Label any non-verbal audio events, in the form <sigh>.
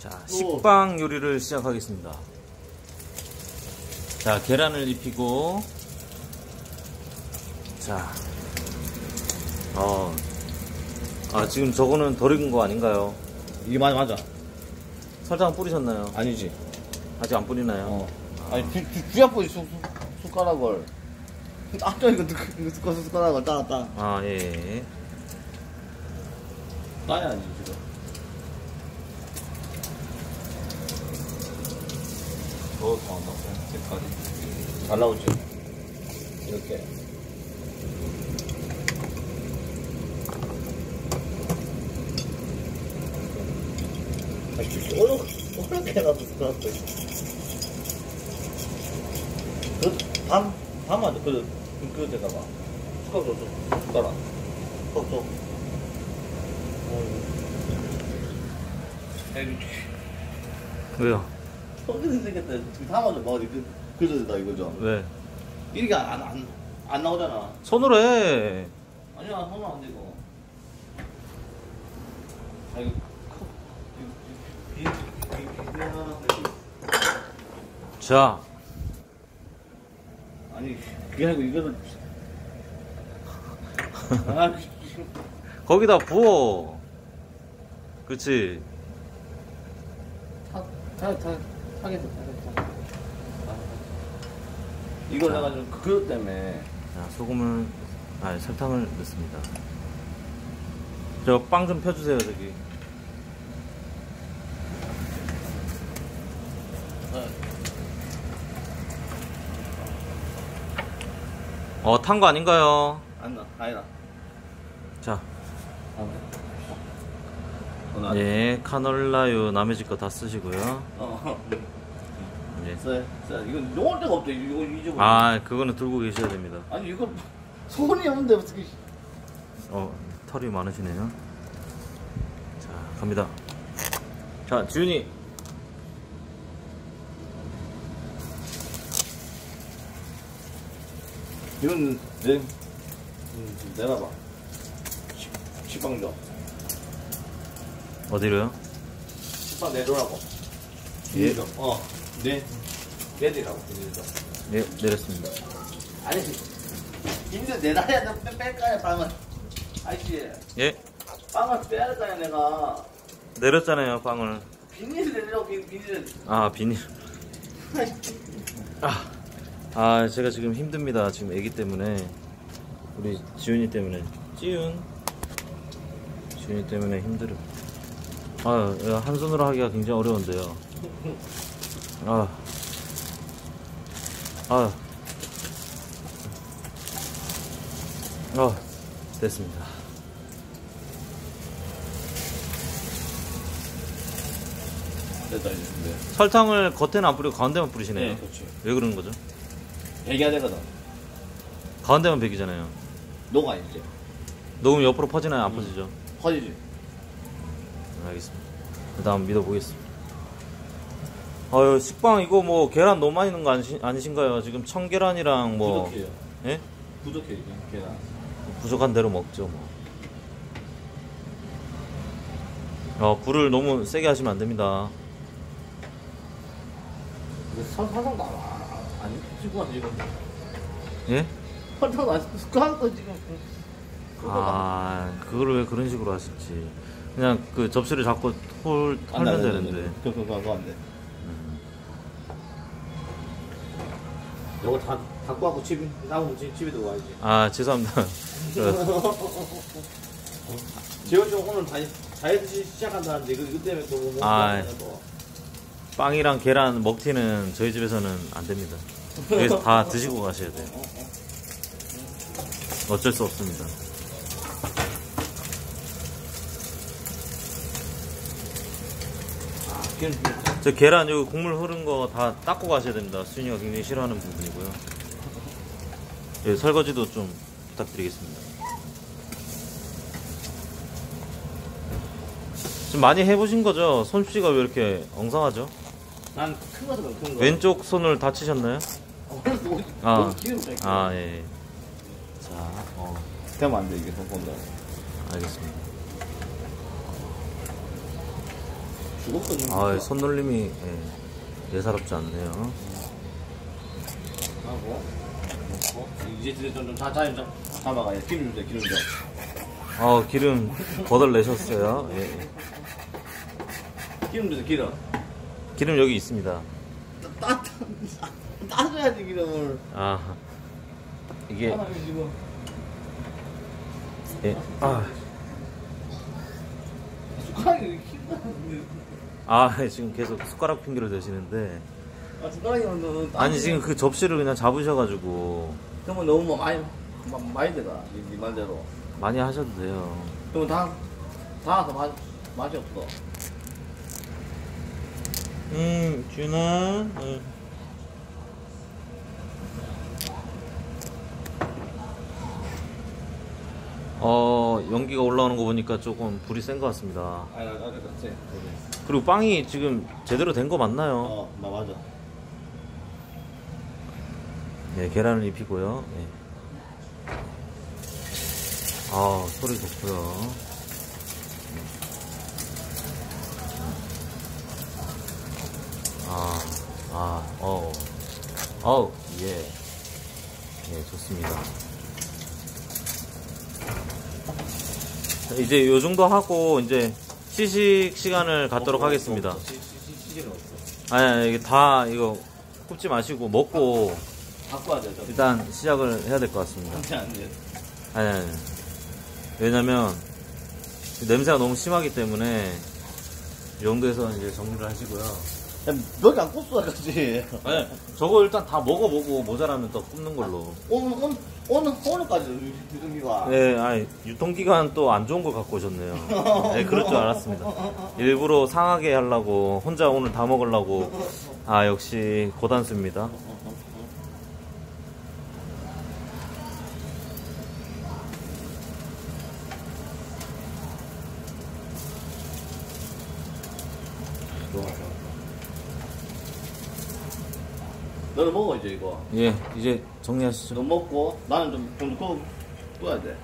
자, 식빵 요리를 시작하겠습니다. 자, 계란을 입히고, 자, 어, 아, 지금 저거는 덜 익은 거 아닌가요? 이게 맞아 맞아 설탕 뿌리셨나요? 아니지 아직 안 뿌리나요? 어 아니 주, 주, 주야포 숟, 숟- 아까 이거 숟- 이거 숟가락 숟가락을 따라 따 아, 예, 예. 따야지 지금 더 더한다고 색깔이. 잘 나오지 이렇게. 아니 어려 어렵게 해놔도 숟가락도 그밤 밤마다 그 그데다가. 숟가락 줘. 숟가락. 쏙쏙 왜요? 성질이 생겼다. 지금 다음에 뭐 그, 그저다 이거죠. 왜? 이게 안, 안, 안 나오잖아. 손으로 해. 아니야, 하면 안 되고. 아, 이거, 비, 비, 비, 하나, 자, 아니, 그게 아니고 이거를. 아, 거기다 부어. 그치? 타, 타, 타, 타겠어. 아, 이걸 내가 좀 그것 때문에. 자, 소금을, 아, 설탕을 넣습니다. 저 빵 좀 펴주세요, 저기. 어, 탄 거 아닌가요? 안 나, 아니다. 자, 어, 나, 예, 카놀라유 남의 집 거 다 쓰시고요. 어, 예. 써, 써. 이건 용할 데가 없대. 이거 잊어버려. 아, 그거는 들고 계셔야 됩니다. 아니 이거 손이 없는데 어떻게 어, 털이 많으시네요. 자, 갑니다. 자, 지훈이. 이건 내 음, 내놔봐 식- 식빵 줘 어디로요? 식빵 내줘라고 예. 비닐줘 어내 내리라고 네, 내렸습니다. 아니 비닐 내놔야 돼 뺄까야 빵을 아이씨 예, 빵을 빼야 할 거야 내가 내렸잖아요, 빵을. 비닐 내리라고 비- 비닐 아, 비닐. 아, 아, 제가 지금 힘듭니다. 지금 애기 때문에. 우리 지훈이 때문에. 지훈. 지훈이 때문에 힘들어. 아, 야, 한 손으로 하기가 굉장히 어려운데요. 아. 아. 아, 됐습니다. 됐다 이제 근데 설탕을 겉에는 안 뿌리고 가운데만 뿌리시네요. 네 그렇지 왜 그러는 거죠? 되거든 가운데만 베기잖아요. 녹아 이제 녹으면 옆으로 퍼지나요? 안 퍼지죠? 퍼지지 네, 알겠습니다. 그 다음 믿어보겠습니다. 아유, 식빵 이거 뭐 계란 너무 많이 넣은 거 아니신, 아니신가요? 지금 청계란이랑 뭐. 부족해요 예? 부족해 이게 계란 부족한 대로 먹죠, 뭐. 어, 불을 너무 세게 하시면 안 됩니다. 이거 설- 설탕도 안, 안, 안 찍고 안 지금 예? 설탕도 안 숟가락도 지금 아, 그거를 왜 그런 식으로 하실지. 그냥 그 접시를 잡고 홀, 안 돼, 털면 안 돼, 안 돼. 되는데. 그거 그거 그거 안 돼. 이거 다 갖고 갖고 집 나무 집 집에 두고 와야지. 아, 죄송합니다. <laughs> 그, 재원 형 오늘 다이 다이어트 시작한다는데 이거 이거 때문에 또뭐 아, 빵이랑 계란 먹튀는 저희 집에서는 안 됩니다. 여기서 다 드시고 가셔야 돼요. <laughs> 어쩔 수 없습니다. 저 계란 여기 국물 흐른 거 다 닦고 가셔야 됩니다. 수인이가 굉장히 싫어하는 부분이고요. 예, 설거지도 좀 부탁드리겠습니다. 지금 많이 해보신 거죠? 솜씨가 왜 이렇게 엉성하죠? 난 큰 거도 큰 거. 왼쪽 손을 다치셨나요? 오늘 너무 아. 너무 기름 뺄게. 아, 예. 예. 자, 어, 되면 안 돼 이게 더 본다. 알겠습니다. 죽었거든. 아, 손놀림이 예, 예사롭지 않네요. 하고 먹고 이제 이제 좀좀 자자 좀 잡아가요. 기름 좀 기름 좀. 아, 기름 거덜 내셨어요. 예, 예. 기름 좀 기름. 기름 여기 있습니다. 따 따 따줘야지 기름을. 아, 이게 아, 예, 아, 숟가락이 힘들어. 아, 지금 계속 숟가락 핑계를 대시는데 아 숟가락이 너무 아니 지금 그 접시를 그냥 잡으셔가지고 그러면 너무 뭐 많이 마- 많이 들어가 네, 네 말대로. 많이 하셔도 돼요. 그러면 다 다서 맛 맛이 없어. 음, 준아. 응. 어, 연기가 올라오는 거 보니까 조금 불이 센 것 같습니다. 아니 나 아까 그치. 그리고 빵이 지금 제대로 된 거 맞나요? 어, 나 맞아. 네, 계란을 입히고요. 네. 아, 소리 좋고요. 아, 아, 어, 어우, 예. 예, 좋습니다. 자, 이제 요 정도 하고, 이제 시식 시간을 갖도록 하겠습니다. 아니, 아니, 이게 다, 이거, 굽지 마시고, 먹고, 와야 돼. 저. 일단 시작을 해야 될 것 같습니다. 안돼 안돼. 아니, 아니. 왜냐면, 냄새가 너무 심하기 때문에, 이 정도에서 이제 정리를 하시고요. 몇개 안 꼽수다 까지. 아니, 저거 일단 다 먹어보고 모자라면 또 굽는 걸로. 오늘 오늘 오늘 오늘까지 유등기가. 네, 아니, 유통기간 또 안 좋은 걸 갖고 오셨네요. 네, 그럴 줄 알았습니다. 일부러 상하게 하려고, 혼자 오늘 다 먹으려고. 아, 역시 고단수입니다. 좋아 좋아. 너는 먹어 이제 이거. 예, 이제 정리하시죠. 너 먹고 나는 좀 좀 구워야 돼.